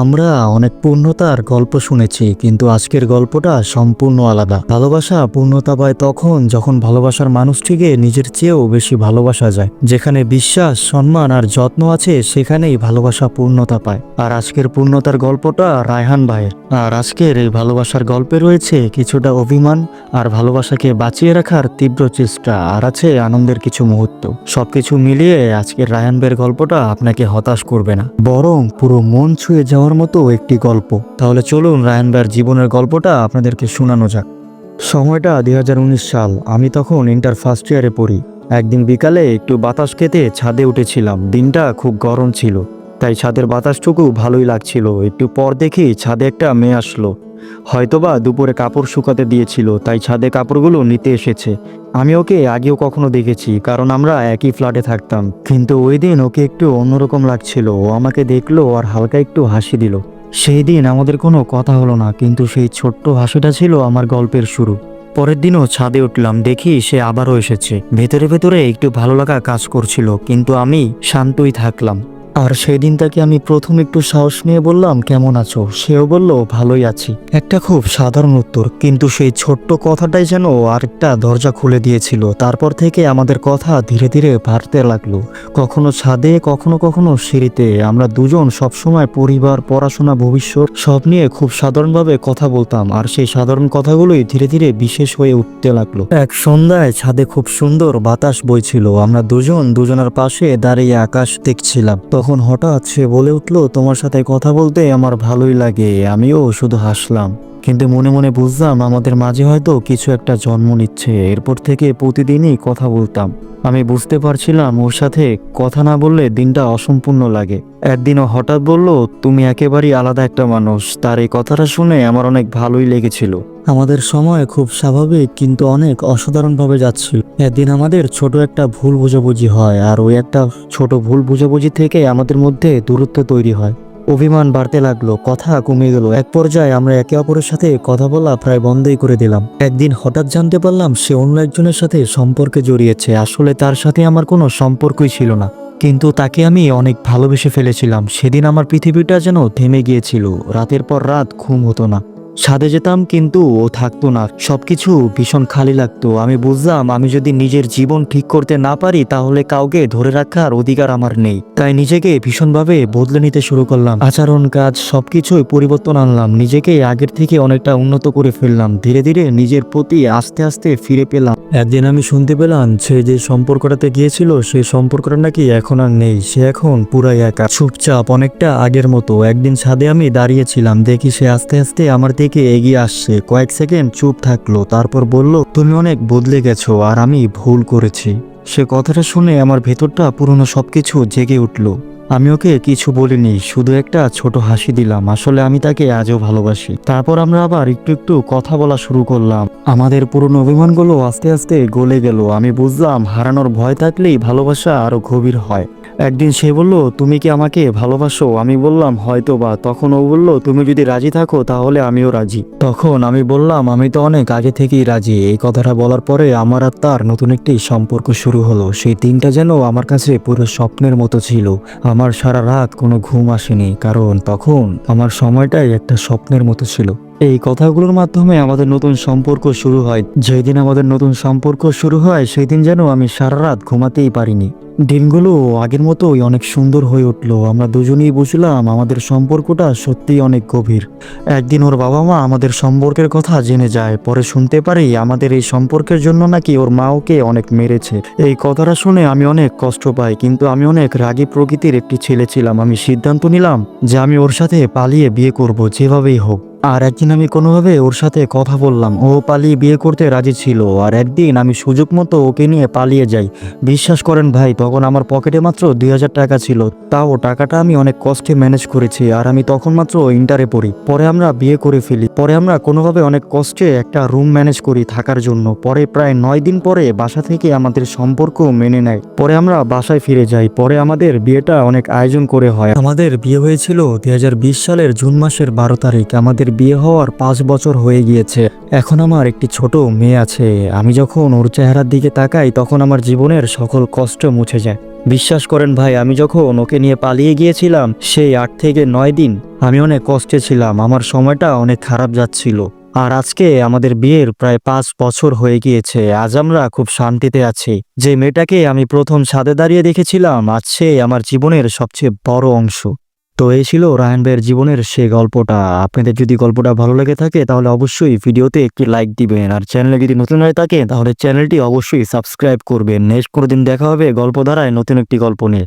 আমরা অনেক পূর্ণতার গল্প শুনেছি, কিন্তু আজকের গল্পটা সম্পূর্ণ আলাদা। ভালোবাসা পূর্ণতা পায় তখন যখন ভালোবাসার মানুষটিকে নিজের চেয়েও বেশি ভালোবাসা যায়। যেখানে বিশ্বাস, সম্মান আর যত্ন আছে, সেখানেই ভালোবাসা পূর্ণতা পায়। আর আজকের পূর্ণতার গল্পটা রায়হান ভাইয়ের। আর আজকের এই ভালোবাসার গল্পে রয়েছে কিছুটা অভিমান আর ভালোবাসাকে বাঁচিয়ে রাখার তীব্র চেষ্টা, আর আছে আনন্দের কিছু মুহূর্ত। সবকিছু মিলিয়ে আজকের রায়হান ভাইয়ের গল্পটা আপনাকে হতাশ করবে না। বরং পুরো মন ছুঁয়ে যাওয়ার মতো একটি গল্প। তাহলে চলুন রায়ন জীবনের গল্পটা আপনাদেরকে শোনানো যাক। সময়টা দুই হাজার উনিশ সাল। আমি তখন ইন্টার ফার্স্ট ইয়ারে পড়ি। একদিন বিকালে একটু বাতাস খেতে ছাদে উঠেছিলাম। দিনটা খুব গরম ছিল। তাই ছাদের বাতাসটুকু ভালোই লাগছিল। একটু পর দেখি ছাদে একটা মেয়ে আসলো। হয়তোবা দুপুরে কাপড় শুকাতে দিয়েছিল, তাই ছাদে কাপড়গুলো নিতে এসেছে। আমি ওকে আগেও কখনো দেখেছি, কারণ আমরা একই ফ্ল্যাটে থাকতাম। কিন্তু ওই দিন ওকে একটু অন্যরকম লাগছিল। ও আমাকে দেখল আর হালকা একটু হাসি দিল। সেই দিন আমাদের কোনো কথা হলো না, কিন্তু সেই ছোট্ট হাসিটা ছিল আমার গল্পের শুরু। পরের দিনও ছাদে উঠলাম, দেখি সে আবারও এসেছে। ভেতরে ভেতরে একটু ভালো লাগা কাজ করছিল, কিন্তু আমি শান্তই থাকলাম। আর সেই দিন তাকে আমি প্রথম একটু সাহস নিয়ে বললাম, কেমন আছো? সেও বলল, ভালোই আছি। একটা খুব সাধারণ উত্তর, কিন্তু সেই ছোট্ট কথাটাই যেন আরেকটা দরজা খুলে দিয়েছিল। তারপর থেকে আমাদের কথা ধীরে ধীরে বাড়তে লাগল। কখনো ছাদে, কখনো কখনো সিঁড়িতে, আমরা দুজন সবসময় পরিবার, পড়াশোনা, ভবিষ্যৎ সব নিয়ে খুব সাধারণভাবে কথা বলতাম, আর সেই সাধারণ কথাগুলোই ধীরে ধীরে বিশেষ হয়ে উঠতে লাগল। এক সন্ধ্যায় ছাদে খুব সুন্দর বাতাস বইছিল, আমরা দুজন দুজনের পাশে দাঁড়িয়ে আকাশ দেখছিলাম। তখন হঠাৎ সে বলে উঠল, তোমার সাথে কথা বলতে আমার ভালোই লাগে, আমিও শুধু হাসলাম। কিন্তু মনে মনে বুঝলাম আমাদের মাঝে হয়তো কিছু একটা জন্ম নিচ্ছে, এরপর থেকে প্রতিদিনই কথা বলতাম। আমি বুঝতে পারছিলাম ওর সাথে কথা না বললে দিনটা অসম্পূর্ণ লাগে। একদিনও হঠাৎ বলল, তুমি একেবারেই আলাদা একটা মানুষ। তার এই কথাটা শুনে আমার অনেক ভালোই লেগেছিল। আমাদের সময় খুব স্বাভাবিক কিন্তু অনেক অসাধারণভাবে যাচ্ছিল। একদিন আমাদের ছোট একটা ভুল বোঝাবুঝি হয় আর ওই একটা ছোট ভুল বোঝাবুঝি থেকে আমাদের মধ্যে দূরত্ব তৈরি হয়। অভিমান বাড়তে লাগল, কথা কমে গেল। এক পর্যায়ে আমরা একে অপরের সাথে কথা বলা প্রায় বন্ধই করে দিলাম। একদিন হঠাৎ জানতে পারলাম সে অন্য একজনের সাথে সম্পর্কে জড়িয়েছে। আসলে তার সাথে আমার কোনো সম্পর্কই ছিল না। কিন্তু তাকে আমি অনেক ভালোবেসে ফেলেছিলাম। সেদিন আমার পৃথিবীটা যেন থেমে গিয়েছিল। রাতের পর রাত ঘুম হতো না। ছাদে যেতাম কিন্তু ও থাকতো না। সবকিছু ভীষণ খালি লাগতো। আমি বুঝলাম, আমি যদি নিজের জীবন ঠিক করতে না পারি, তাহলে কাউকে ধরে রাখার অধিকার আমার নেই। তাই নিজেকে ভীষণভাবে বদলে নিতে শুরু করলাম। আচরণ, কাজ, সবকিছুই পরিবর্তন আনলাম। নিজেকে আগের থেকে অনেকটা উন্নত করে ফেললাম। ধীরে ধীরে নিজের প্রতি আস্তে আস্তে ফিরে পেলাম। একদিন আমি শুনতে পেলাম, সে যে সম্পর্কটাতে গিয়েছিল সেই সম্পর্কটা নাকি এখন আর নেই। সে এখন পুরাই একা। চুপচাপ, অনেকটা আগের মতো। একদিন ছাদে আমি দাঁড়িয়েছিলাম। দেখি সে আস্তে আস্তে আমার দিকে এগিয়ে আসছে। কয়েক সেকেন্ড চুপ থাকল, তারপর বলল, তুমি অনেক বদলে গেছো আর আমি ভুল করেছি। সে কথাটা শুনে আমার ভেতরটা পুরনো সবকিছু জেগে উঠল। আমি ওকে কিছু বলিনি, শুধু একটা ছোট হাসি দিলাম। আসলে আমি তাকে আজও ভালোবাসি। তারপর আমরা আবার একটু একটু কথা বলা শুরু করলাম। আমাদের পুরনো অভিমানগুলো আস্তে আস্তে গলে গেল। আমি বুঝলাম, হারানোর ভয় থাকলেই ভালোবাসা আরও গভীর হয়। একদিন সে বলল, তুমি কি আমাকে ভালোবাসো? আমি বললাম হয়তো বা তখন ও বলল, তুমি যদি রাজি থাকো, তাহলে আমিও রাজি। তখন আমি বললাম, আমি তো অনেক আগে থেকেই রাজি। এই কথাটা বলার পরে আমার আর তার নতুন একটি সম্পর্ক শুরু হলো। সেই দিনটা যেন আমার কাছে পুরো স্বপ্নের মতো ছিল। আমার সারা রাত কোনো ঘুম আসেনি কারণ তখন আমার সময়টাই একটা স্বপ্নের মতো ছিল। এই কথাগুলোর মাধ্যমে আমাদের নতুন সম্পর্ক শুরু হয়। যেদিন আমাদের নতুন সম্পর্ক শুরু হয় সেই দিন যেন আমি সারা রাত ঘুমাতেই পারিনি। দিনগুলো আগের মতোই অনেক সুন্দর হয়ে উঠল। আমরা দুজনেই বুঝলাম আমাদের সম্পর্কটা সত্যিই অনেক গভীর। একদিন ওর বাবা মা আমাদের সম্পর্কের কথা জেনে যায়। পরে শুনতে পারি আমাদের এই সম্পর্কের জন্য নাকি ওর মা ওকে অনেক মেরেছে। এই কথাটা শুনে আমি অনেক কষ্ট পাই, কিন্তু আমি অনেক রাগী প্রকৃতির একটি ছেলে ছিলাম। আমি সিদ্ধান্ত নিলাম যে আমি ওর সাথে পালিয়ে বিয়ে করব যেভাবেই হোক। আর একদিন আমি কোনোভাবে ওর সাথে কথা বললাম। ও পালিয়ে বিয়ে করতে রাজি ছিল আর একদিন আমি সুযোগ মতো ওকে নিয়ে পালিয়ে যাই। বিশ্বাস করেন ভাই, তখন আমার পকেটে মাত্র দুই হাজার টাকা ছিল। তাও টাকাটা আমি অনেক কষ্টে ম্যানেজ করেছি আর আমি তখন মাত্র ইন্টারে পড়ি। পরে আমরা বিয়ে করে ফেলি। পরে আমরা কোনোভাবে অনেক কষ্টে একটা রুম ম্যানেজ করি থাকার জন্য। পরে প্রায় নয় দিন পরে বাসা থেকে আমাদের সম্পর্ক মেনে নেয়। পরে আমরা বাসায় ফিরে যাই। পরে আমাদের বিয়েটা অনেক আয়োজন করে হয়। আমাদের বিয়ে হয়েছিল দুই হাজার বিশ সালের জুন মাসের বারো তারিখ। আমাদের বিয়ে হওয়ার পাঁচ বছর হয়ে গিয়েছে। এখন আমার একটি ছোট মেয়ে আছে। আমি যখন ওর চেহারার দিকে তাকাই, তখন আমার জীবনের সকল কষ্ট মুছে যায়। বিশ্বাস করেন ভাই, আমি যখন ওকে নিয়ে পালিয়ে গিয়েছিলাম, সেই আট থেকে নয় দিন আমি অনেক কষ্টে ছিলাম। আমার সময়টা অনেক খারাপ যাচ্ছিল। আর আজকে আমাদের বিয়ের প্রায় পাঁচ বছর হয়ে গিয়েছে। আজ আমরা খুব শান্তিতে আছি। যে মেয়েটাকে আমি প্রথম ছাদে দাঁড়িয়ে দেখেছিলাম, আজ সে আমার জীবনের সবচেয়ে বড় অংশ। তো এই ছিল রায়ন ভাইয়ের জীবনের সেই গল্পটা। আপনাদের যদি গল্পটা ভালো লেগে থাকে, তাহলে অবশ্যই ভিডিওতে একটি লাইক দিবেন। আর চ্যানেলে যদি নতুন হয়ে থাকে, তাহলে চ্যানেলটি অবশ্যই সাবস্ক্রাইব করবেন। নেক্সট কোনো দিন দেখা হবে গল্প দ্বারায় নতুন একটি গল্প নিয়ে।